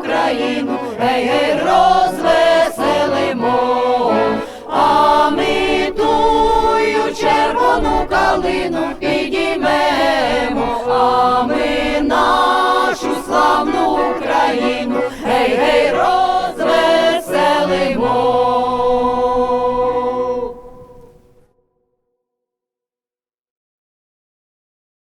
Україну, гей, гей, розвеселимо, а ми тую червону калину.